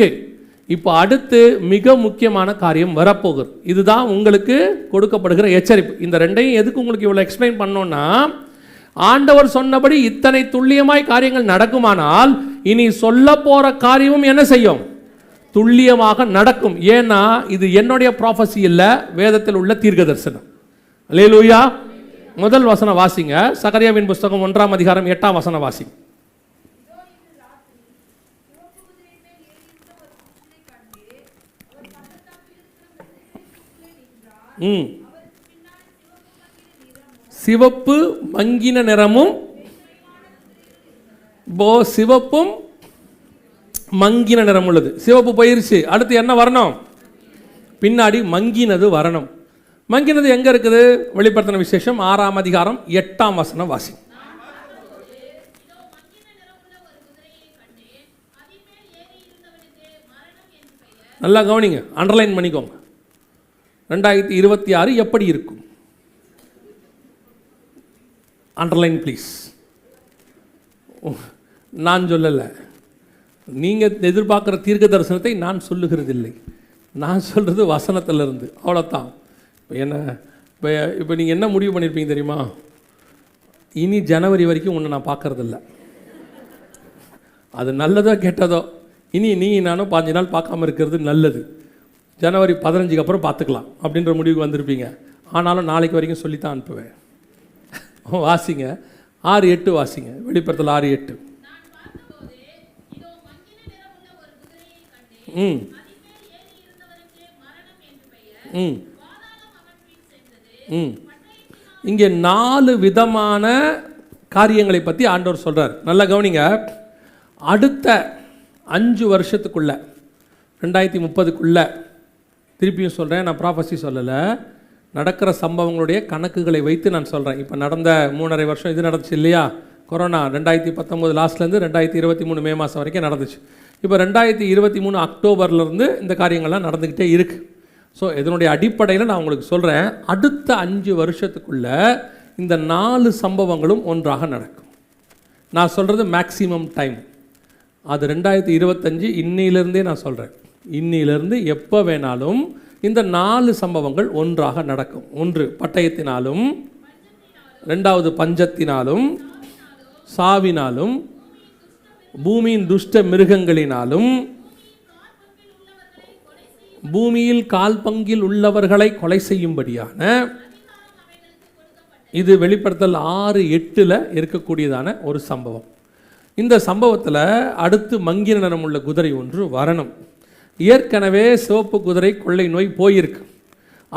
இருக்கு. இப்போ அடுத்து மிக முக்கியமான காரியம் வரப்போகுது. இதுதான் உங்களுக்கு கொடுக்கப்படுகிற எச்சரிப்பு. இந்த ரெண்டையும் எதுக்கு உங்களுக்கு இவ்வளோ எக்ஸ்பிளைன் பண்ணோன்னா ஆண்டவர் சொன்னபடி இத்தனை துல்லியமாய் காரியங்கள் நடக்குமானால் இனி சொல்ல போகிற காரியமும் என்ன செய்யும்? துல்லியமாக நடக்கும். ஏன்னா இது என்னுடைய ப்ராஃபஸி இல்லை வேதத்தில் உள்ள தீர்க்க தரிசனம் லேலூயா முதல் வசனம் வாசிங்க. சகரியாவின் புஸ்தகம் ஒன்றாம் அதிகாரம் எட்டாம் வசனம் வாசிங்க. ம். சிவப்பு மங்கின நிறமும் இப்போ சிவப்பும் மங்கின நிறம் உள்ளது. சிவப்பு போயிருச்சு. அடுத்து என்ன வரணும்? பின்னாடி மங்கினது வரணும். மங்கினது எங்க இருக்குது? வெளிப்படுத்தின விசேஷம் ஆறாம் அதிகாரம் எட்டாம் வசனம் வாசி. நல்லா கவனிங்க. அண்டர்லைன் பண்ணிக்கோங்க. ரெண்டாயிரத்தி இருபத்தி ஆறு எப்படி இருக்கும்? அண்டர்லைன் ப்ளீஸ் நான் சொல்லலை. நீங்கள் எதிர்பார்க்குற தீர்க்க தரிசனத்தை நான் சொல்லுகிறதில்லை. நான் சொல்கிறது வசனத்திலிருந்து. அவ்வளோதான் இப்போ என்ன இப்போ இப்போ நீங்கள் என்ன முடிவு பண்ணியிருப்பீங்க தெரியுமா? இனி ஜனவரி வரைக்கும் உன்னை நான் பார்க்கறதில்ல. அது நல்லதோ கெட்டதோ இனி நீ நானும் பாஞ்சு நாள் பார்க்காம இருக்கிறது நல்லது. ஜனவரி பதினஞ்சுக்கு அப்புறம் பார்த்துக்கலாம் அப்படின்ற முடிவுக்கு வந்திருப்பீங்க. ஆனாலும் நாளைக்கு வரைக்கும் சொல்லித்தான் அனுப்புவேன். வாசிங்க. ஆறு எட்டு வாசிங்க. வெளிப்புறத்தில் ஆறு எட்டு. ம். ம். ம். இங்கே நாலு விதமான காரியங்களை பற்றி ஆண்டவர் சொல்கிறார் நல்லா கவனிங்க. அடுத்த அஞ்சு வருஷத்துக்குள்ள ரெண்டாயிரத்தி முப்பதுக்குள்ளே திருப்பியும் சொல்கிறேன் நான் ப்ராஃபஸி சொல்லலை. நடக்கிற சம்பவங்களுடைய கணக்குகளை வைத்து நான் சொல்கிறேன் இப்போ நடந்த மூணரை வருஷம் இது நடந்துச்சு இல்லையா? கொரோனா ரெண்டாயிரத்தி பத்தொம்போது லாஸ்ட்லேருந்து ரெண்டாயிரத்தி இருபத்தி மூணு மே மாதம் வரைக்கும் நடந்துச்சு. இப்போ ரெண்டாயிரத்தி இருபத்தி மூணு அக்டோபர்லேருந்து இந்த காரியங்கள்லாம் நடந்துக்கிட்டே இருக்குது ஸோ இதனுடைய அடிப்படையில் நான் உங்களுக்கு சொல்கிறேன் அடுத்த அஞ்சு வருஷத்துக்குள்ள இந்த நாலு சம்பவங்களும் ஒன்றாக நடக்கும். நான் சொல்கிறது மேக்ஸிமம் டைம் அது ரெண்டாயிரத்தி இருபத்தஞ்சு இன்னிலேருந்தே நான் சொல்கிறேன் இன்னிலிருந்து எப்போ வேணாலும் இந்த நாலு சம்பவங்கள் ஒன்றாக நடக்கும். ஒன்று பட்டயத்தினாலும் ரெண்டாவது பஞ்சத்தினாலும் சாவினாலும் பூமியின் துஷ்ட மிருகங்களினாலும் பூமியில் கால் பங்கில் உள்ளவர்களை கொலை செய்யும்படியான இது வெளிப்படுத்தல் ஆறு எட்டில் இருக்கக்கூடியதான ஒரு சம்பவம். இந்த சம்பவத்தில் அடுத்து மங்கின நிறம் உள்ள குதிரை ஒன்று வரணும். ஏற்கனவே சிவப்பு குதிரை கொள்ளை நோய் போயிருக்கு.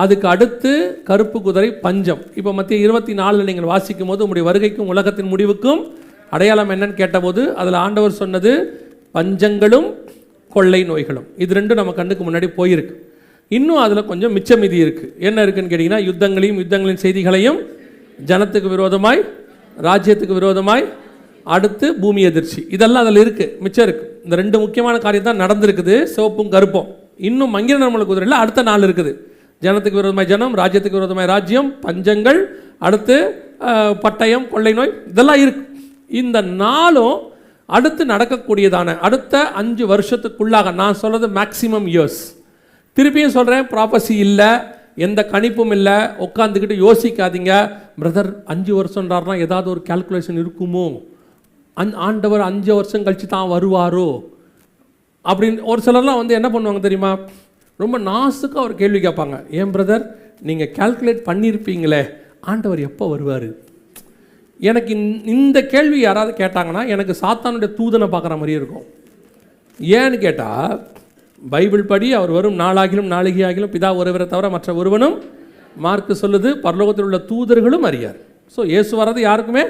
அதுக்கு அடுத்து கருப்பு குதிரை பஞ்சம். இப்போ மத்திய இருபத்தி நாலில் நீங்கள் வாசிக்கும் போது உங்களுடைய வருகைக்கும் உலகத்தின் முடிவுக்கும் அடையாளம் என்னன்னு கேட்டபோது அதில் ஆண்டவர் சொன்னது பஞ்சங்களும் கொள்ளை நோய்களும். இது ரெண்டும் நம்ம கண்ணுக்கு முன்னாடி போயிருக்கு. இன்னும் அதில் கொஞ்சம் மிச்ச மிதி இருக்குது என்ன இருக்குன்னு கேட்டிங்கன்னா யுத்தங்களையும் யுத்தங்களின் செய்திகளையும் ஜனத்துக்கு விரோதமாய் ராஜ்யத்துக்கு விரோதமாய் அடுத்து பூமி எதிர்ச்சி இதெல்லாம் அதில் இருக்குது மிச்சம் இருக்குது இந்த ரெண்டு முக்கியமான காரியம் தான் நடந்திருக்குது. சிவப்பும் கருப்பும். இன்னும் மங்கிர நிர்மல குதிரையில் அடுத்த நாள் இருக்குது. ஜனத்துக்கு விரோதமாய் ஜனம் ராஜ்யத்துக்கு விரோதமாய் ராஜ்யம் பஞ்சங்கள் அடுத்து பட்டயம் கொள்ளை நோய் இதெல்லாம் இருக்கு. இந்த நாளும் அடுத்து நடக்கக்கூடியதான அடுத்த அஞ்சு வருஷத்துக்குள்ளாக நான் சொல்கிறது மேக்சிமம் இயர்ஸ் திருப்பியும் சொல்கிறேன் ப்ராப்பர்சி இல்லை எந்த கணிப்பும் இல்லை உட்காந்துக்கிட்டு யோசிக்காதீங்க. பிரதர் அஞ்சு வருஷம்ன்றாருனா ஏதாவது ஒரு கால்குலேஷன் இருக்குமோ? அந் ஆண்டவர் அஞ்சு வருஷம் கழித்து தான் வருவாரோ? அப்படின்னு ஒரு சிலர்லாம் வந்து என்ன பண்ணுவாங்க தெரியுமா? ரொம்ப நாசுக்காக ஒரு கேள்வி கேட்பாங்க. ஏன் பிரதர் நீங்கள் கால்குலேட் பண்ணியிருப்பீங்களே ஆண்டவர் எப்போ வருவார்? எனக்கு இந்த- இந்த கேள்வி யாராவது கேட்டாங்கன்னா எனக்கு சாத்தானுடைய தூதனை பார்க்குற மாதிரியே இருக்கும். ஏன்னு கேட்டால் பைபிள் படி அவர் வரும் நாளாகிலும் நாளிகையாகிலும் பிதா ஒருவரை தவிர மற்ற ஒருவனும் மார்க்கு சொல்லுது பரலோகத்தில் உள்ள தூதர்களும் அறியார். ஸோ இயேசு வர்றது யாருக்குமே?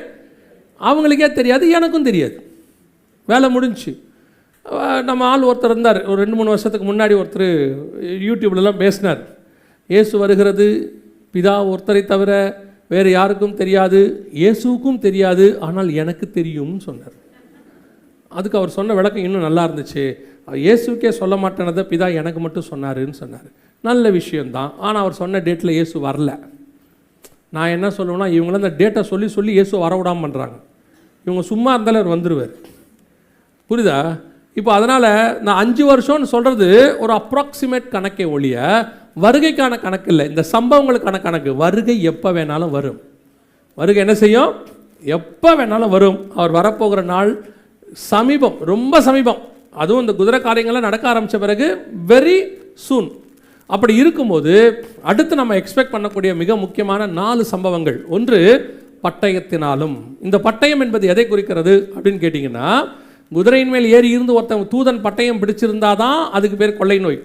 அவங்களுக்கே தெரியாது எனக்கும் தெரியாது. வேலை முடிஞ்சு. நம்ம ஆள் ஒருத்தர் இருந்தார். ஒரு ரெண்டு மூணு வருஷத்துக்கு முன்னாடி ஒருத்தர் யூடியூப்லலாம் பேசினார். இயேசு வருகிறது பிதா ஒருத்தரை தவிர வேறு யாருக்கும் தெரியாது. இயேசுவுக்கும் தெரியாது ஆனால் எனக்கு தெரியும்னு சொன்னார். அதுக்கு அவர் சொன்ன விளக்கம் இன்னும் நல்லா இருந்துச்சு. இயேசுக்கே சொல்ல மாட்டேனதை பிதா எனக்கு மட்டும் சொன்னாருன்னு சொன்னார். நல்ல விஷயம்தான். ஆனால் அவர் சொன்ன டேட்டில் இயேசு வரல. நான் என்ன சொல்லுவேன்னா இவங்களாம் அந்த டேட்டை சொல்லி சொல்லி இயேசு வரவிடாமல் பண்ணுறாங்க இவங்க சும்மா இருந்தாலும் அவர் வந்துடுவார் புரியுதா? இப்போ அதனால் நான் அஞ்சு வருஷம்னு சொல்கிறது ஒரு அப்ராக்சிமேட் கணக்கே ஒழிய வருகைக்கான கணக்கு இல்லை. இந்த சம்பவங்களுக்கான கணக்கு. வருகை எப்போ வேணாலும் வரும். வருகை என்ன செய்யும்? எப்போ வேணாலும் வரும். அவர் வரப்போகிற நாள் சமீபம் ரொம்ப சமீபம். அதுவும் இந்த குதிரை காரியங்கள்லாம் நடக்க ஆரம்பித்த பிறகு வெரி சூன் அப்படி இருக்கும்போது அடுத்து நம்ம எக்ஸ்பெக்ட் பண்ணக்கூடிய மிக முக்கியமான நாலு சம்பவங்கள். ஒன்று பட்டயத்தினாலும். இந்த பட்டயம் என்பது எதை குறிக்கிறது அப்படின்னு கேட்டிங்கன்னா குதிரையின் மேல் ஏறி இருந்து ஒருத்தன் தூதன் பட்டயம் பிடிச்சிருந்தாதான் அதுக்கு பேர் கொள்ளை நோய்.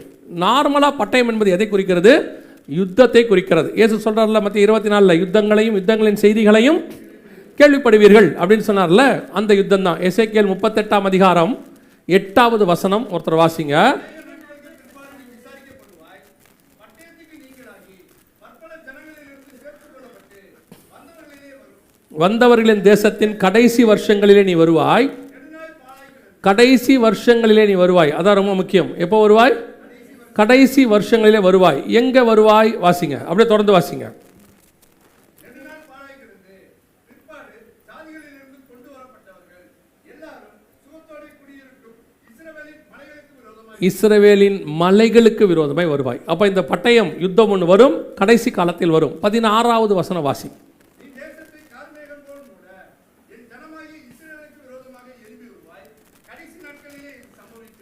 நார்மலாக பட்டயம் என்பது எதை குறிக்கிறது? யுத்தத்தை குறிக்கிறது. இயேசு சொல்கிறார்ல மற்ற இருபத்தி நாலில் யுத்தங்களையும் யுத்தங்களின் செய்திகளையும் கேள்விப்படுவீர்கள் அப்படின்னு சொன்னார்ல அந்த யுத்தம் தான் எசேக்கியல் முப்பத்தெட்டாம் அதிகாரம் எட்டாவது வசனம் ஒருத்தர் வாசிங்க. வந்தவர்களின் தேசத்தின் கடைசி வருஷங்களிலே நீ வருவாய். கடைசி வருஷங்களிலே நீ வருவாய். அதான் ரொம்ப முக்கியம். எப்போ வருவாய்? கடைசி வருஷங்களிலே வருவாய். எங்க வருவாய்? வாசிங்க. அப்படியே தொடர்ந்து வாசிங்க. இஸ்ரவேலின் மலைகளுக்கு விரோதமாய் வருவாய். அப்ப இந்த பட்டயம் யுத்தம் ஒன்று வரும். கடைசி காலத்தில் வரும். பதினாறாவது வசன வாசி.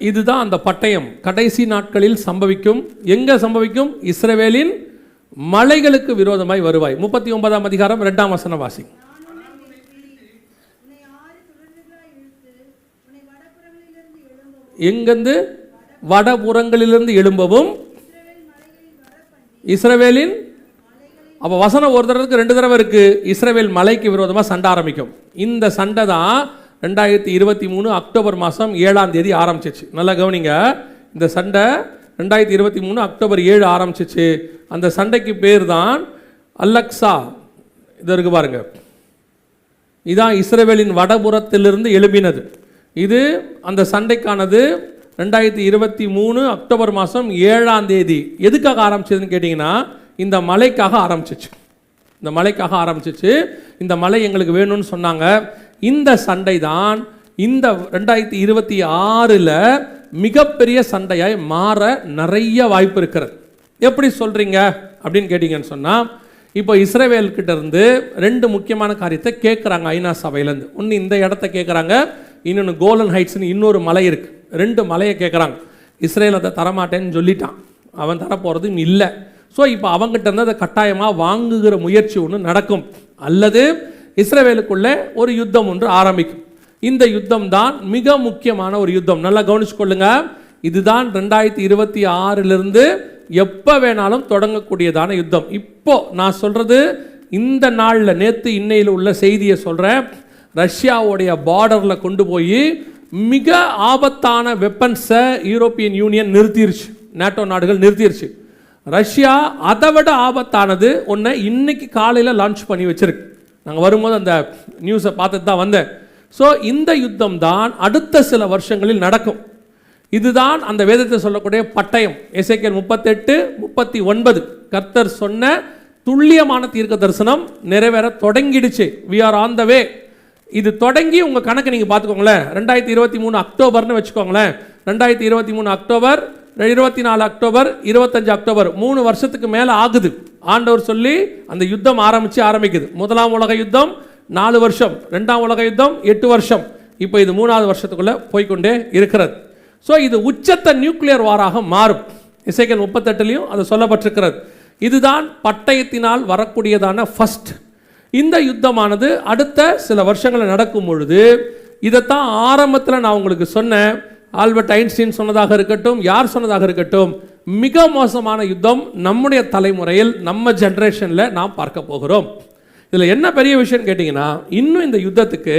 இதுதான் அந்த பட்டயம். கடைசி நாட்களில் சம்பவிக்கும். எங்க சம்பவிக்கும்? இஸ்ரவேலின் மலைகளுக்கு விரோதமாய் வருவாய். முப்பத்தி ஒன்பதாம் அதிகாரம் ரெண்டாம் வசன வாசி நான் வடபுறங்களிலிருந்து எழும்பவும், எங்கேருந்து வடபுறங்களிலிருந்து எழும்பவும் இஸ்ரவேலின் அப்போ வசனம் ஒரு தடவைக்கு ரெண்டு தடவை இருக்கு. இஸ்ரவேல் மலைக்கு விரோதமாக சண்டை ஆரம்பிக்கும். இந்த சண்டை தான் ரெண்டாயிரத்தி இருபத்தி மூணு அக்டோபர் மாதம் ஏழாம் தேதி ஆரம்பிச்சிச்சு. நல்லா கவனிங்க. இந்த சண்டை ரெண்டாயிரத்தி இருபத்தி மூணு அக்டோபர் ஏழு ஆரம்பிச்சிச்சு. அந்த சண்டைக்கு பேர் தான் அலக்ஸா இது இருக்கு பாருங்க. இதான் இஸ்ரேவேலின் வடபுறத்திலிருந்து எழுப்பினது இது அந்த சண்டைக்கானது ரெண்டாயிரத்தி இருபத்தி மூணு அக்டோபர் மாதம் ஏழாம் தேதி. எதுக்காக ஆரம்பிச்சதுன்னு கேட்டிங்கன்னா இந்த மலைக்காக ஆரம்பிச்சிச்சு. இந்த மலைக்காக ஆரம்பிச்சிச்சு. இந்த மலை எங்களுக்கு வேணும்னு சொன்னாங்க. இந்த சண்டை தான் இந்த ரெண்டாயிரத்தி இருபத்தி ஆறில் மிகப்பெரிய சண்டையாய் மாற நிறைய வாய்ப்பு இருக்கிறது. எப்படி சொல்கிறீங்க அப்படின்னு கேட்டிங்கன்னு சொன்னால் இப்போ இஸ்ரேவேல்கிட்ட இருந்து ரெண்டு முக்கியமான காரியத்தை கேட்குறாங்க ஐநா சபையிலேருந்து. ஒன்று இந்த இடத்த கேட்குறாங்க இன்னொன்று கோலன் ஹைட்ஸ்னு இன்னொரு மலை இருக்குது ரெண்டு மலையை கேட்குறாங்க. இஸ்ரேல் அதை தரமாட்டேன்னு சொல்லிட்டான். அவன் தரப்போகிறதும் இல்லை. ஸோ இப்போ அவங்ககிட்ட இருந்து அதை கட்டாயமாக வாங்குகிற முயற்சி ஒன்று நடக்கும். அல்லது இஸ்ரேவேலுக்குள்ளே ஒரு யுத்தம் ஒன்று ஆரம்பிக்கும். இந்த யுத்தம் தான் மிக முக்கியமான ஒரு யுத்தம். நல்லா கவனிச்சுக்கொள்ளுங்க. இதுதான் ரெண்டாயிரத்தி இருபத்தி ஆறிலிருந்து எப்போ வேணாலும் தொடங்கக்கூடியதான யுத்தம். இப்போ நான் சொல்கிறது இந்த நாளில் நேற்று இன்னையில் உள்ள செய்தியை சொல்கிறேன் ரஷ்யாவுடைய பார்டரில் கொண்டு போய் மிக ஆபத்தான வெப்பன்ஸை யூரோப்பியன் யூனியன் நிறுத்திருச்சு. நேட்டோ நாடுகள் நிறுத்திருச்சு. ரஷ்யா அதை விட ஆபத்தானது ஒன்றை இன்னைக்கு காலையில் லான்ச் பண்ணி வச்சிருக்கு. நாங்கள் வரும்போது அந்த நியூஸை பார்த்துட்டு தான் வந்தேன். ஸோ இந்த யுத்தம் தான் அடுத்த சில வருஷங்களில் நடக்கும். இதுதான் அந்த வேதத்தை சொல்லக்கூடிய பட்டயம். எசேக்கியல் முப்பத்தெட்டு முப்பத்தி ஒன்பது கர்த்தர் சொன்ன துல்லியமான தீர்க்க தரிசனம் நிறைவேற தொடங்கிடுச்சு. We are on the way இது தொடங்கி உங்கள் கணக்கு நீங்கள் பார்த்துக்கோங்களேன். ரெண்டாயிரத்தி இருபத்தி மூணு அக்டோபர்னு வச்சுக்கோங்களேன். ரெண்டாயிரத்தி இருபத்தி மூணு அக்டோபர் இருபத்தி நாலு அக்டோபர் இருபத்தஞ்சு அக்டோபர் மூணு வருஷத்துக்கு மேலே ஆகுது. ஆண்டவர் சொல்லி அந்த யுத்தம் ஆரம்பித்து ஆரம்பிக்குது. முதலாம் உலக யுத்தம் நாலு வருஷம். ரெண்டாம் உலக யுத்தம் எட்டு வருஷம். இப்போ இது மூணாவது வருஷத்துக்குள்ளே போய்க்கொண்டே இருக்கிறது. ஸோ இது உச்சத்த நியூக்ளியர் வாராக மாறும். இசைக்கல் முப்பத்தெட்டுலேயும் அது சொல்லப்பட்டிருக்கிறது. இதுதான் பட்டயத்தினால் வரக்கூடியதான ஃபர்ஸ்ட் இந்த யுத்தமானது அடுத்த சில வருஷங்களில் நடக்கும் பொழுது இதைத்தான் ஆரம்பத்தில் நான் உங்களுக்கு சொன்னேன். ஆல்பர்ட் ஐன்ஸ்டீன் சொன்னதாக இருக்கட்டும் யார் சொன்னதாக இருக்கட்டும் மிக மோசமான யுத்தம் நம்முடைய தலைமுறையில் நம்ம ஜென்ரேஷனில் நாம் பார்க்க போகிறோம். இதில் என்ன பெரிய விஷயம் கேட்டிங்கன்னா இன்னும் இந்த யுத்தத்துக்கு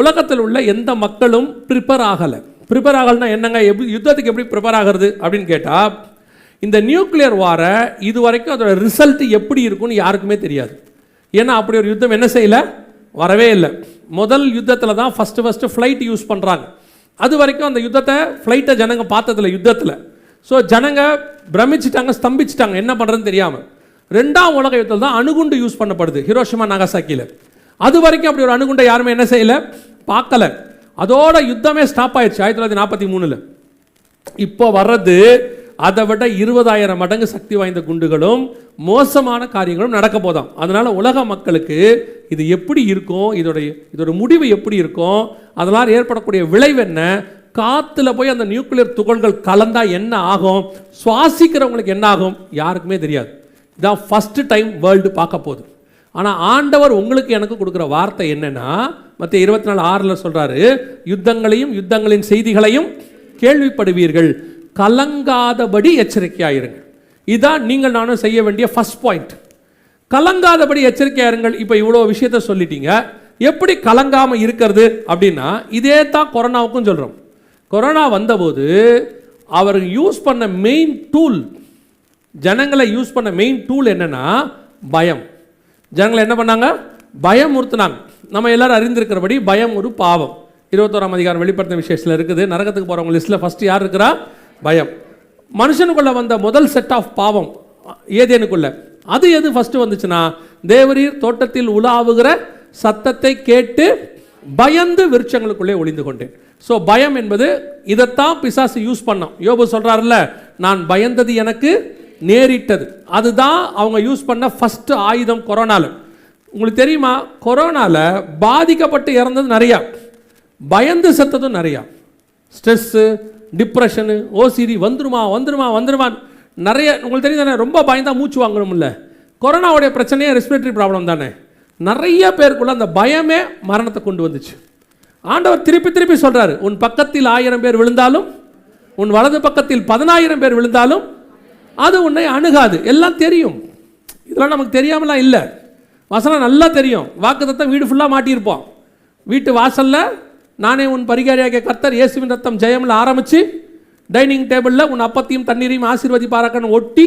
உலகத்தில் உள்ள எந்த மக்களும் ப்ரிப்பேர் ஆகலை. ப்ரிப்பேர் ஆகலைன்னா என்னங்க எப்படி யுத்தத்துக்கு எப்படி ப்ரிப்பேர் ஆகிறது அப்படின்னு கேட்டால் இந்த நியூக்ளியர் வார இது வரைக்கும் அதோட ரிசல்ட் எப்படி இருக்கும்னு யாருக்குமே தெரியாது. ஏன்னா அப்படி ஒரு யுத்தம் என்ன செய்யல? வரவே இல்லை. முதல் யுத்தத்தில் தான் ஃபஸ்ட்டு ஃபஸ்ட்டு ஃப்ளைட் யூஸ் பண்ணுறாங்க அது வரைக்கும் அந்த யுத்தத்தை ஃப்ளைட்டை ஜனங்க பார்த்ததில்ல யுத்தத்தில். ஸோ ஜனங்க பிரமிச்சிட்டாங்க ஸ்தம்பிச்சிட்டாங்க. என்ன பண்ணுறதுன்னு தெரியாமல் ரெண்டாம் உலக யுத்தத்தில் தான் அணுகுண்டு யூஸ் பண்ணப்படுது ஹிரோஷிமா நாகசாக்கியில் அது வரைக்கும் அப்படி ஒரு அணுகுண்டை யாருமே என்ன செய்யலை? பார்க்கல. அதோட யுத்தமே ஸ்டாப் ஆயிடுச்சு ஆயிரத்தி தொள்ளாயிரத்தி நாற்பத்தி மூணில். இப்போ வர்றது அதை விட இருபதாயிரம் மடங்கு சக்தி வாய்ந்த குண்டுகளும் மோசமான காரியங்களும் நடக்க போதாம். அதனால் உலக மக்களுக்கு இது எப்படி இருக்கும்? இதோடைய இதோட முடிவு எப்படி இருக்கும்? அதனால் ஏற்படக்கூடிய விளைவு என்ன? காற்றுல போய் அந்த நியூக்ளியர் துகள்கள் கலந்தால் என்ன ஆகும்? சுவாசிக்கிறவங்களுக்கு என்ன ஆகும்? யாருக்குமே தெரியாது. இதான் ஃபஸ்ட்டு டைம் வேர்ல்டு பார்க்க போகுது. ஆனால் ஆண்டவர் உங்களுக்கு எனக்கு கொடுக்குற வார்த்தை என்னென்னா மற்ற இருபத்தி நாலு ஆறில் சொல்கிறாரு யுத்தங்களையும் யுத்தங்களின் செய்திகளையும் கேள்விப்படுவீர்கள். கலங்காதபடி எச்சரிக்கையாயிருங்கள். இதுதான் நீங்கள் நானும் செய்ய வேண்டிய ஃபர்ஸ்ட் பாயிண்ட் கலங்காதபடி எச்சரிக்கையாக இருங்கள் இப்போ இவ்வளோ விஷயத்த சொல்லிட்டீங்க. எப்படி கலங்காமல் இருக்கிறது அப்படின்னா இதே தான் கொரோனாவுக்கும் சொல்கிறோம் கொரோனா வந்தபோது அவர் யூஸ் பண்ண மெயின் டூல் ஜனங்களை யூஸ் பண்ண மெயின் டூல் என்னென்னா பயம். ஜனங்களை என்ன பண்ணாங்க? பயமுறுத்துனாங்க. நம்ம எல்லாரும் அறிந்திருக்கிறபடி பயம் ஒரு பாவம். இருபத்தோராம் அதிகாரம் வெளிப்படுத்தின விஷயத்தில் இருக்குது. நரகத்துக்கு போகிறவங்க லிஸ்ட்டில் ஃபஸ்ட்டு யார் இருக்கிறா? பயம். மனுஷனுக்குள்ள வந்த முதல் செட் ஆஃப் பாவம் ஏதேனுக்குள்ள. அது எது ஃபஸ்ட்டு வந்துச்சுன்னா தேவரீர் தோட்டத்தில் உலாவுகிற சத்தத்தை கேட்டு பயந்து விருட்சங்களுக்குள்ளே ஒளிந்து கொண்டேன். ஸோ பயம் என்பது இதைத்தான் பிசாசு யூஸ் பண்ணோம் யோபு சொல்றாருல்ல நான் பயந்தது எனக்கு நேரிட்டது. அதுதான் அவங்க யூஸ் பண்ண ஃபர்ஸ்ட் ஆயுதம் கொரோனாவில் உங்களுக்கு தெரியுமா கொரோனாவில் பாதிக்கப்பட்டு இறந்தது நிறையா. பயந்து செத்ததும் நிறையா. ஸ்ட்ரெஸ்ஸு டிப்ரெஷனு ஓசிடி வந்துருமா வந்துருமா வந்துருமா நிறைய உங்களுக்கு தெரியும் தானே ரொம்ப பயந்தா மூச்சு வாங்கணும்ல. கொரோனாவுடைய பிரச்சனையே ரெஸ்பிரேட்டரி ப்ராப்ளம் தானே. நிறைய பேருக்குள்ள அந்த பயமே மரணத்தை கொண்டு வந்துச்சு. ஆண்டவர் திருப்பி திருப்பி சொல்கிறாரு உன் பக்கத்தில் ஆயிரம் பேர் விழுந்தாலும் உன் வலது பக்கத்தில் பதினாயிரம் பேர் விழுந்தாலும் அது உன்னை அணுகாது. எல்லாம் தெரியும். இதெல்லாம் நமக்கு தெரியாமலாம் இல்லை. வசனம் நல்லா தெரியும். வாக்குத்தத்தம் வீடு ஃபுல்லாக மாட்டியிருப்போம். வீட்டு வாசலில் நானே உன் பரிகாரியாகிய கர்த்தர் இயேசுவின் ரத்தம் ஜெயமில் ஆரம்பித்து டைனிங் டேபிளில் உன் அப்பத்தையும் தண்ணீரையும் ஆசீர்வதிப்பாராக்கன்னு ஒட்டி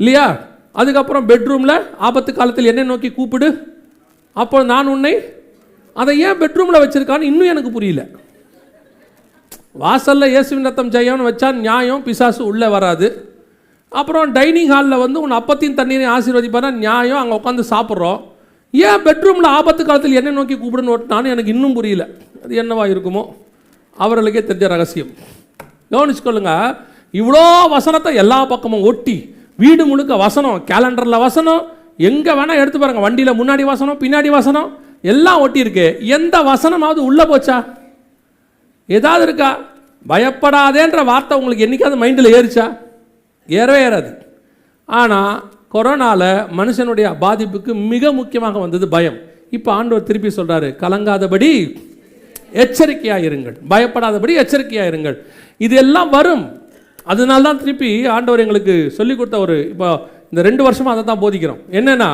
இல்லையா? அதுக்கப்புறம் பெட்ரூமில் ஆபத்து காலத்தில் என்னை நோக்கி கூப்பிடு. அப்போ நான் உன்னை அதை ஏன் பெட்ரூமில் வச்சுருக்கான்னு இன்னும் எனக்கு புரியல. வாசலில் இயேசுவின் ரத்தம் ஜெயம்னு வச்சா நியாயம் பிசாசு உள்ளே வராது. அப்புறம் டைனிங் ஹாலில் வந்து உன் அப்பத்தையும் தண்ணீரையும் ஆசீர்வதிப்பாருன்னா நியாயம் அங்கே உட்காந்து சாப்பிட்றோம். ஏன் பெட்ரூமில் ஆபத்து காலத்தில் என்னை நோக்கி கூப்பிடுன்னு ஒட்டினான்னு எனக்கு இன்னும் புரியல. அது என்னவா இருக்குமோ? அவர்களுக்கே தெரிஞ்ச ரகசியம். கவனிச்சுக்கொள்ளுங்க. இவ்வளோ வசனத்தை எல்லா பக்கமும் ஒட்டி வீடு முழுக்க வசனம் கேலண்டரில் வசனம் எங்கே வேணால் எடுத்து பாருங்க. வண்டியில் முன்னாடி வசனம் பின்னாடி வசனம் எல்லாம் ஒட்டியிருக்கு. எந்த வசனமாவது உள்ளே போச்சா? ஏதாவது இருக்கா? பயப்படாதேன்ற வார்த்தை உங்களுக்கு என்னைக்காவது மைண்டில் ஏறிச்சா? ஏறவே ஏறாது. ஆனால் கொரோனாவில் மனுஷனுடைய பாதிப்புக்கு மிக முக்கியமாக வந்தது பயம். இப்போ ஆண்டவர் திருப்பி சொல்கிறாரு கலங்காதபடி எச்சரிக்கையாக இருங்கள். பயப்படாதபடி எச்சரிக்கையாக இருங்கள். இது எல்லாம் வரும். அதனால தான் திருப்பி ஆண்டவர் எங்களுக்கு சொல்லிக் கொடுத்த ஒரு இப்போ இந்த ரெண்டு வருஷமாக அதை தான் போதிக்கிறோம். என்னென்னா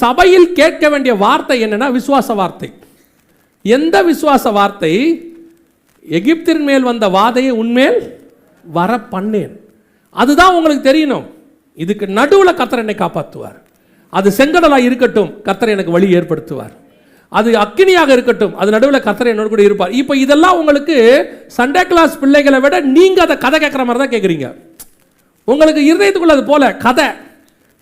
சபையில் கேட்க வேண்டிய வார்த்தை என்னென்னா விசுவாச வார்த்தை. எந்த விசுவாச வார்த்தை? எகிப்தின் மேல் வந்த வாதையை உன்மேல் வர பண்ணேன் அதுதான் உங்களுக்கு தெரியணும். இதுக்கு நடுவில் கத்தர் என்னை காப்பாற்றுவார் அது செங்கடலாக இருக்கட்டும் கத்தர் எனக்கு வழி ஏற்படுத்துவார். அது அக்கினியாக இருக்கட்டும் அது நடுவில் கத்தரை என்னோட கூட இருப்பார். இப்போ இதெல்லாம் உங்களுக்கு சண்டே கிளாஸ் பிள்ளைகளை விட நீங்கள் அதை கதை கேட்குற மாதிரி தான் கேட்குறீங்க உங்களுக்கு இருதயத்துக்குள்ள அது போல கதை.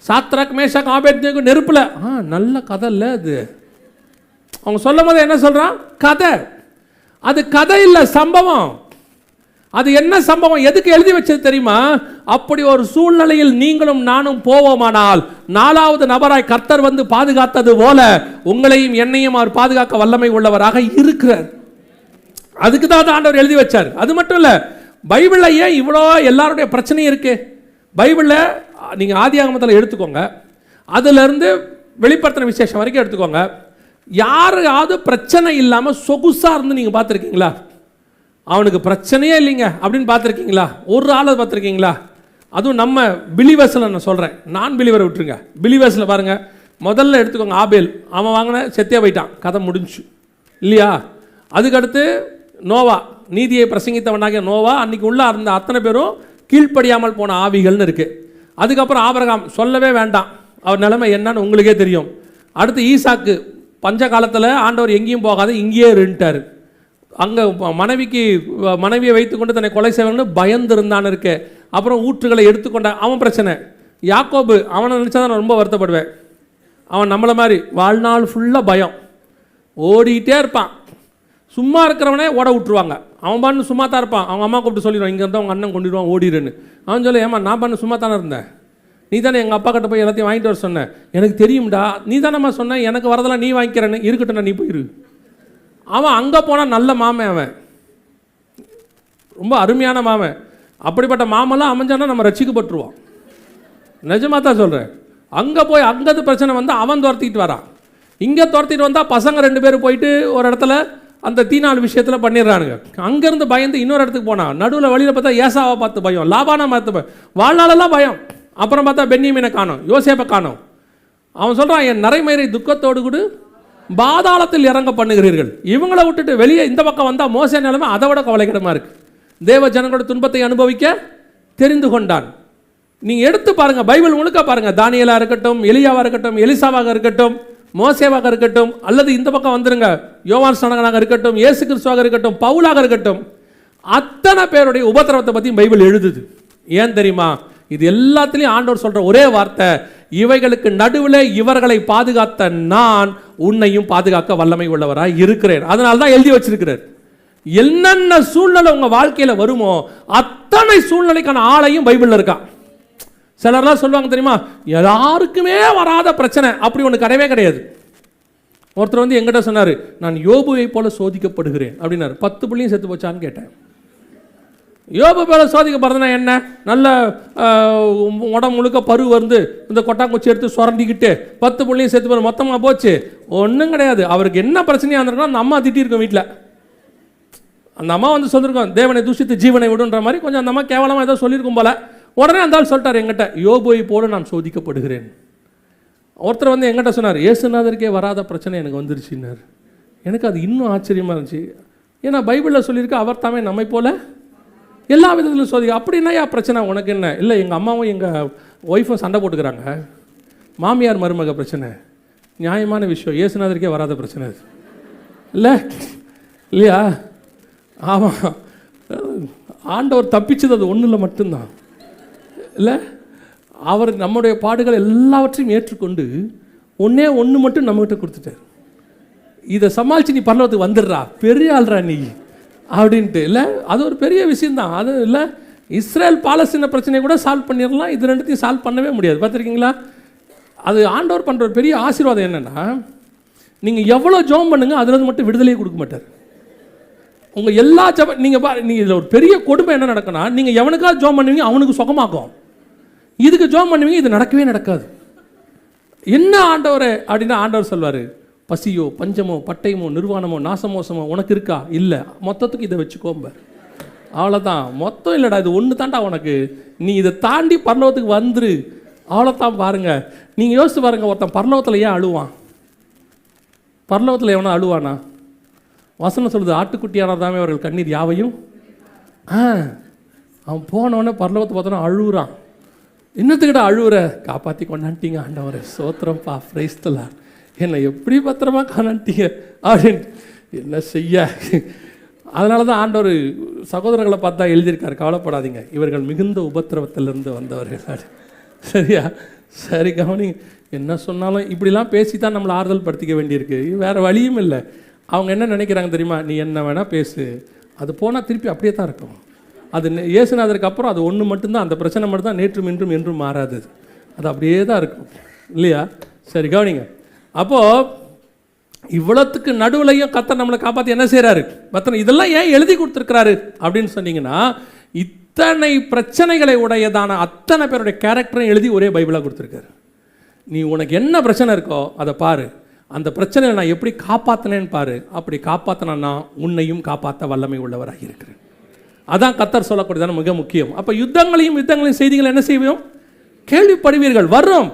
சாத்ராக் மேஷாக் ஆபேத்னேகு நெருப்பில். ஆ நல்ல கதை இல்லை அது. அவங்க சொல்லும் போது என்ன சொல்கிறான் கதை. அது கதை இல்லை சம்பவம். அது என்ன சம்பவம்? எதுக்கு எழுதி வச்சது தெரியுமா? அப்படி ஒரு சூழ்நிலையில் நீங்களும் நானும் போவோமானால் நாலாவது நபராய் கர்த்தர் வந்து பாதுகாத்தது போல உங்களையும் என்னையும் அவர் பாதுகாக்க வல்லமை உள்ளவராக இருக்கிறார். அதுக்கு தான் ஆண்டவர் எழுதி வச்சார். அது மட்டும் இல்லை பைபிளில் ஏன் இவ்வளோ எல்லாருடைய பிரச்சனையும் இருக்கு? பைபிளில் நீங்கள் ஆதியாகமத்தில் எடுத்துக்கோங்க. அதுலேருந்து வெளிப்படுத்தின விசேஷம் வரைக்கும் எடுத்துக்கோங்க. யாரையாவது பிரச்சனை இல்லாமல் சொகுசாக இருந்து நீங்கள் பார்த்துருக்கீங்களா? அவனுக்கு பிரச்சனையே இல்லைங்க. அப்படின்னு பார்த்துருக்கீங்களா? ஒரு ஆளை பார்த்துருக்கீங்களா? அதுவும் நம்ம பிலிவர்ஸில் நான் சொல்கிறேன் நான் பிலிவரை விட்டுருங்க. பிலிவர்ஸில் பாருங்கள் முதல்ல எடுத்துக்கோங்க ஆபேல். அவன் வாங்கின செத்தே போயிட்டான். கதை முடிஞ்சு. இல்லையா? அதுக்கடுத்து நோவா. நீதியை பிரசங்கித்தவனாகிய நோவா அன்னைக்கு உள்ள இருந்த அத்தனை பேரும் கீழ்ப்படியாமல் போன ஆவிகள்னு இருக்குது அதுக்கப்புறம் ஆபரகாம் சொல்லவே வேண்டாம். அவர் நிலைமை என்னன்னு உங்களுக்கே தெரியும். அடுத்து ஈசாக்கு. பஞ்ச காலத்தில் ஆண்டவர் எங்கேயும் போகாத இங்கேயே இருந்துட்டார். அங்கே மனைவிக்கு மனைவியை வைத்துக்கொண்டு தன்னை கொலை செய்வாங்கன்னு பயந்து இருந்தான்னு இருக்கு. அப்புறம் ஊற்றுகளை எடுத்துக்கொண்ட அவன் பிரச்சனை. யாக்கோபு அவனை நினச்சா தான் நான் ரொம்ப வருத்தப்படுவேன். அவன் நம்மளை மாதிரி வாழ்நாள் ஃபுல்லாக பயம். ஓடிக்கிட்டே இருப்பான். சும்மா இருக்கிறவனே ஓட விட்டுருவாங்க. அவன் பண்ணு சும்மா தான் இருப்பான். அவங்க அம்மா கூப்பிட்டு சொல்லிடுவான் இங்கே இருந்தால் அவங்க அண்ணன் கொண்டுடுவான் ஓடிடுன்னு. அவன் சொல்லி ஏமா நான் பண்ணு சும்மா தானே இருந்தேன்? நீ தானே எங்கள் அப்பா கிட்ட போய் எல்லாத்தையும் வாங்கிட்டு வர சொன்னேன் எனக்கு தெரியும்டா. நீ தானேம்மா சொன்ன. எனக்கு வரதெல்லாம் நீ வாங்கிக்கிறேன்னு. இருக்கட்டும்டா நீ போயிரு. அவன் அங்கே போனால் நல்ல மாமன் அவன். ரொம்ப அருமையான மாமன் அப்படிப்பட்ட மாமெல்லாம் அமைஞ்சானா நம்ம ரசிக்கப்பட்டுருவோம் நிஜமாக தான் சொல்கிறேன் அங்கே போய் அங்கேருந்து பிரச்சனை வந்து அவன் துரத்திட்டு வரான் இங்கே துரத்திட்டு வந்தால் பசங்க ரெண்டு பேரும் போயிட்டு ஒரு இடத்துல அந்த தீநாள் விஷயத்தில் பண்ணிடுறானுங்க. அங்கேருந்து பயந்து இன்னொரு இடத்துக்கு போனான் நடுவில் வழியில் பார்த்தா ஏசாவை பார்த்து பயம் லாபானா பார்த்து பயம். வாழ்நாளெல்லாம் பயம். அப்புறம் பார்த்தா பென்னியமீனை காணோம் யோசேப்பை காணும். அவன் சொல்கிறான் என் நரைமயிரை துக்கத்தோடு கூட பாதாளத்தில் இறங்க பண்ணுகிறீர்கள். இவங்களை விட்டுட்டு வெளியே இந்த பக்கம் வந்தால் மோச நிலைமை அதை விட கவலைக்கிடமாக இருக்கு. தேவ ஜனங்களோட துன்பத்தை அனுபவிக்க தெரிந்து கொண்டான். நீங்கள் எடுத்து பாருங்கள் பைபிள் முழுக்க பாருங்க. தானியலாக இருக்கட்டும் எலியாவாக இருக்கட்டும் எலிசாவாக இருக்கட்டும் மோசேவாக இருக்கட்டும் அல்லது இந்த பக்கம் வந்துருங்க. யோவான் சனகனாக இருக்கட்டும் ஏசு கிறிஸ்துவாக இருக்கட்டும் பவுலாக இருக்கட்டும். அத்தனை பேருடைய உபத்திரவத்தை பற்றி பைபிள் எழுதுது. ஏன் தெரியுமா? இது எல்லாத்துலேயும் ஆண்டவர் சொல்கிற ஒரே வார்த்தை இவைகளுக்கு நடுவில் இவர்களை பாதுகாத்த நான் உன்னையும் பாதுகாக்க வல்லமை உள்ளவராக இருக்கிறேன். அதனால தான் எழுதி வச்சிருக்கிறார். என்னென்ன சூழ்நிலை உங்கள் வாழ்க்கையில் வருமோ அத்தனை சூழ்நிலைக்கான ஆளையும் பைபிளில் இருக்கான் சிலர்லாம் சொல்லுவாங்க தெரியுமா? யாருக்குமே வராத பிரச்சனை. அப்படி ஒன்று கிடையவே கிடையாது. ஒருத்தர் வந்து எங்கிட்ட சொன்னார் நான் யோபுவை போல சோதிக்கப்படுகிறேன். அப்படின்னாரு. பத்து புள்ளியும் செத்து போச்சான்னு கேட்டேன். யோபு போல சோதிக்கப்படுறதுனா என்ன? நல்ல உடம்பு முழுக்க பரு வந்து இந்த கொட்டாங்குச்சி எடுத்து சுரண்டிக்கிட்டு பத்து புள்ளியும் சேர்த்து போகிற மொத்தமாக போச்சு. ஒன்றும் கிடையாது. அவருக்கு என்ன பிரச்சனையாக இருந்திருக்கோ அந்த அம்மா திட்டிருக்கோம் வீட்டில் அந்த அம்மா வந்து சொல்லியிருக்கோம் தேவனை தூஷித்து ஜீவனை விடுன்ற மாதிரி கொஞ்சம் அந்த அம்மா கேவலமாக ஏதோ சொல்லியிருக்கும் போல. உடனே அந்த ஆள் சொல்லிட்டார் எங்கிட்ட யோபோய் போல நான் சோதிக்கப்படுகிறேன். ஒருத்தர் வந்து எங்கிட்ட சொன்னார் ஏசுநாதருக்கே வராத பிரச்சனை எனக்கு வந்துருச்சுன்னார். எனக்கு அது இன்னும் ஆச்சரியமாக இருந்துச்சு. ஏன்னா பைபிளில் சொல்லியிருக்கு அவர் தாமே நம்மை போல எல்லா விதத்திலும் சோதிக்க. அப்படின்னா யா பிரச்சனை? உனக்கு என்ன? இல்லை எங்கள் அம்மாவும் எங்கள் ஒய்ஃபும் சண்டை போட்டுக்கிறாங்க. மாமியார் மருமக பிரச்சனை. நியாயமான விஷயம். இயேசுநாதருக்கே வராத பிரச்சனை அது. இல்லை? இல்லையா? ஆமாம் ஆண்டவர் தப்பிச்சது அது ஒன்றில் மட்டும்தான். இல்லை? அவர் நம்முடைய பாடுகள் எல்லாவற்றையும் ஏற்றுக்கொண்டு ஒன்றே ஒன்று மட்டும் நம்மகிட்ட கொடுத்துட்டார். இதை சமாளித்து நீ பண்ணுறதுக்கு வந்துடுறா. பெரிய ஆள்றா நீ. அப்படின்ட்டு. இல்லை அது ஒரு பெரிய விஷயந்தான் அது இல்லை இஸ்ரேல் பாலஸ்தீன பிரச்சனையை கூட சால்வ் பண்ணிடலாம். இது ரெண்டுத்தையும் சால்வ் பண்ணவே முடியாது. பார்த்துருக்கீங்களா? அது ஆண்டவர் பண்ணுற ஒரு பெரிய ஆசீர்வாதம் என்னென்னா நீங்கள் எவ்வளோ ஜோம் பண்ணுங்கள் அதுலேருந்து மட்டும் விடுதலையே கொடுக்க மாட்டார். உங்கள் எல்லா ஜப நீங்கள் பா நீங்கள் இதில் ஒரு பெரிய கொடுமை என்ன நடக்குன்னா நீங்கள் எவனுக்காக ஜோம் பண்ணுவீங்க அவனுக்கு சுகமாக்கும் இதுக்கு ஜோம் பண்ணுவீங்க இது நடக்கவே நடக்காது. என்ன ஆண்டவர் அப்படின்னா ஆண்டவர் சொல்வார் பசியோ பஞ்சமோ பட்டயமோ நிர்வாணமோ நாசமோசமோ உனக்கு இருக்கா? இல்லை. மொத்தத்துக்கு இதை வச்சுக்கோம்ப. அவ்வளோதான் மொத்தம் இல்லைடா இது ஒன்று தான்டா உனக்கு. நீ இதை தாண்டி பரலோகத்துக்கு வந்துரு. அவ்வளோதான் பாருங்கள் நீங்கள் யோசித்து பாருங்க ஒருத்தன் பரலோகத்தில் ஏன் அழுவான்? பரலோகத்தில் எவனா அழுவானா? வசனம் சொல்லுது ஆட்டுக்குட்டியானதாமே அவர்கள் கண்ணீர் யாவையும்? ஆ. அவன் போனவொடனே பரலோகத்தை பார்த்தோன்னா அழுகுறான் இன்னத்துக்கிட்ட அழுகுற காப்பாற்றி கொண்டாண்டிங்க ஆண்டவரை. சோத்திரம்ப்பா ஃப்ரைஸ்தலான் என்னை எப்படி பத்திரமா கொண்டாண்டிங்க அப்படின்னு என்ன செய்ய? அதனால தான் ஆண்டவர் சகோதரர்களை பார்த்தா எழுதியிருக்கார் கவலைப்படாதீங்க. இவர்கள் மிகுந்த உபத்திரவத்திலிருந்து வந்தவர்கள் சரியா? சரி கவனி என்ன சொன்னாலும் இப்படிலாம் பேசி தான் நம்மளை ஆறுதல் படுத்திக்க வேண்டியிருக்கு. வேறு வழியும் இல்லை. அவங்க என்ன நினைக்கிறாங்க தெரியுமா? நீ என்ன வேணால் பேசு. அது போனால் திருப்பி அப்படியே தான் இருக்கும். அது நே- இயேசுநாதருக்கு அப்புறம் அது ஒன்று மட்டும்தான். அந்த பிரச்சனை மட்டும்தான். நேற்றும் இன்றும் என்றும் மாறாது. அது அப்படியே தான் இருக்கும். இல்லையா? சரி கவனிங்க. அப்போது இவ்வளோத்துக்கு நடுவுலையும் கத்தர் நம்மளை காப்பாற்றி என்ன செய்கிறாரு மற்ற இதெல்லாம் ஏன் எழுதி கொடுத்துருக்கிறாரு? அப்படின்னு சொன்னீங்கன்னா இத்தனை பிரச்சனைகளை உடையதான அத்தனை பேருடைய கேரக்டரையும் எழுதி ஒரே பைபிளாக கொடுத்துருக்காரு. நீ உனக்கு என்ன பிரச்சனை இருக்கோ அதை பாரு. அந்த பிரச்சனையை நான் எப்படி காப்பாற்றினேன்னு பாரு. அப்படி காப்பாற்றினா உன்னையும் காப்பாற்ற வல்லமை உள்ளவராக இருக்கிறேன். அதான் கத்தர் சொல்லக்கூடியதான மிக முக்கியம். அப்போ யுத்தங்களையும் யுத்தங்களையும் செய்திகளை என்ன செய்வோம் கேள்விப்படுவீர்கள். வரும்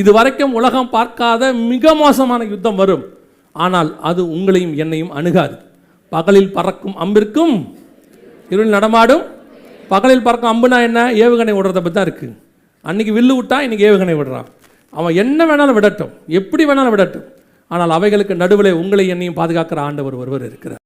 இது வரைக்கும் உலகம் பார்க்காத மிக மோசமான யுத்தம் வரும். ஆனால் அது உங்களையும் என்னையும் அணுகாது. பகலில் பறக்கும் அம்பிற்கும் இருள் நடமாடும். பகலில் பறக்கும் அம்புனா என்ன? ஏவுகணை விடுறத பற்றி தான் இருக்குது அன்னைக்கு வில்லு விட்டா இன்றைக்கி ஏவுகணை விடுறான் அவன் என்ன வேணாலும் விடட்டும். எப்படி வேணாலும் விடட்டும். ஆனால் அவைகளுக்கு நடுவில் உங்களை என்னையும் பாதுகாக்கிற ஆண்டவர் ஒருவர் இருக்கிறார்.